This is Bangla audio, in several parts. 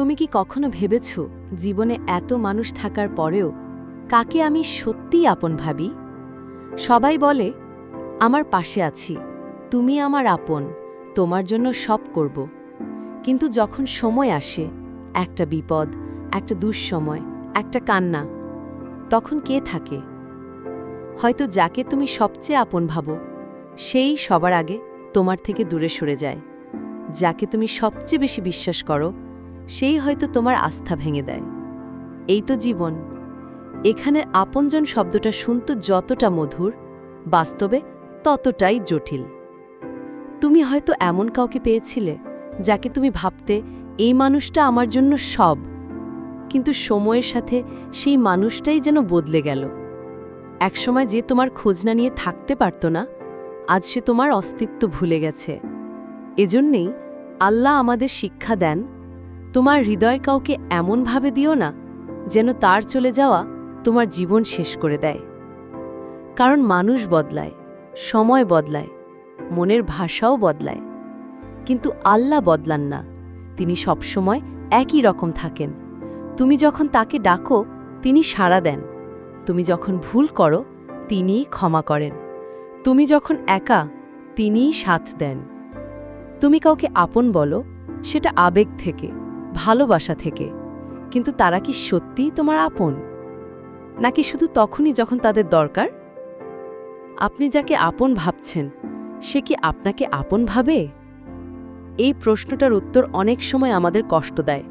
তুমি কি কখনো ভেবেছ জীবনে এত মানুষ থাকার পরেও কাকে আমি সত্যিই আপন ভাবি? সবাই বলে, আমার পাশে আছি, তুমি আমার আপন, তোমার জন্য সব করব। কিন্তু যখন সময় আসে, একটা বিপদ, একটা দুঃসময়, একটা কান্না, তখন কে থাকে? হয়তো যাকে তুমি সবচেয়ে আপন ভাবো, সেই সবার আগে তোমার থেকে দূরে সরে যায়। যাকে তুমি সবচেয়ে বেশি বিশ্বাস করো সেই হয়তো তোমার আস্থা ভেঙে দেয়। এই তো জীবন। এখানের আপনজন শব্দটা শুনতে যতটা মধুর, বাস্তবে ততটাই জটিল। তুমি হয়তো এমন কাউকে পেয়েছিলে যাকে তুমি ভাবতে, এই মানুষটা আমার জন্য সব। কিন্তু সময়ের সাথে সেই মানুষটাই যেন বদলে গেল। একসময় যে তোমার খোঁজ না নিয়ে থাকতে পারত না, আজ সে তোমার অস্তিত্ব ভুলে গেছে। এজন্যেই আল্লাহ আমাদের শিক্ষা দেন তোমার হৃদয় কাউকে এমনভাবে দিও না, যেন তার চলে যাওয়া তোমার জীবন শেষ করে দেয়। কারণ মানুষ বদলায়, সময় বদলায়, মনের ভাষাও বদলায়। কিন্তু আল্লাহ বদলান না, তিনি সবসময় একই রকম থাকেন। তুমি যখন তাকে ডাকো, তিনি সাড়া দেন। তুমি যখন ভুল করো, তিনিই ক্ষমা করেন। তুমি যখন একা, তিনিই সাথ দেন। তুমি কাউকে আপন বলো, সেটা আবেগ থেকে। ভালোবাসা থেকে। কিন্তু তারা কি সত্যিই তোমার আপন? নাকি শুধু তখনই যখন তাদের দরকার? আপনি যাকে আপন ভাবছেন, সে কি আপনাকে আপন ভাবে? এই প্রশ্নটার উত্তর অনেক সময় আমাদের কষ্ট দেয়,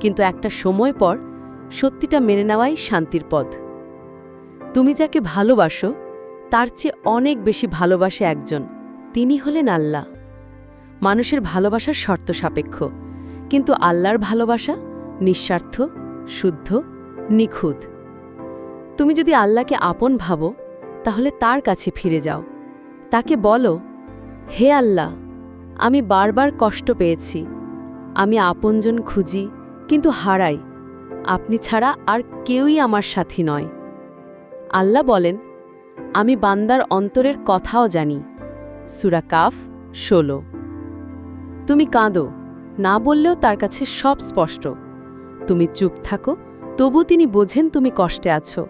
কিন্তু একটা সময় পর সত্যিটা মেনে নেওয়াই শান্তির পথ। তুমি যাকে ভালোবাসো, তার চেয়ে অনেক বেশি ভালোবাসে একজন, তিনি হলেন আল্লাহ। মানুষের ভালোবাসার শর্ত সাপেক্ষ কিন্তু আল্লাহর ভালোবাসা নিঃস্বার্থ, শুদ্ধ, নিখুঁত। তুমি যদি আল্লাহকে আপন ভাবো, তাহলে তার কাছে ফিরে যাও। তাকে বলো, হে আল্লাহ, আমি বারবার কষ্ট পেয়েছি। আমি আপনজন খুঁজি, কিন্তু হারাই। আপনি ছাড়া আর কেউই আমার সাথী নয়। আল্লাহ বলেন, আমি বান্দার অন্তরের কথাও জানি। সুরা কাফ, ষোলো। তুমি কাঁদো না বললেও তার কাছে সব স্পষ্ট। তুমি চুপ থাকো তবু তিনি বোঝেন তুমি কষ্টে আছো।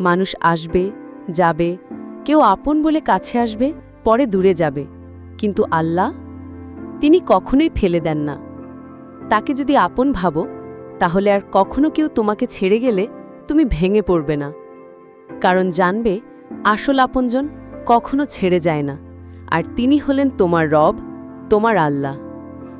মানুষ আসবে, যাবে, কেউ আপন বলে কাছে আসবে, পরে দূরে যাবে। কিন্তু আল্লাহ, তিনি কখনোই ফেলে দেন না। তাকে যদি আপন ভাবো, তাহলে আর কখনো কেউ তোমাকে ছেড়ে গেলে তুমি ভেঙে পড়বে না। কারণ জানবে, আসল আপনজন কখনো ছেড়ে যায় না। আর তিনি হলেন তোমার রব, তোমার আল্লাহ।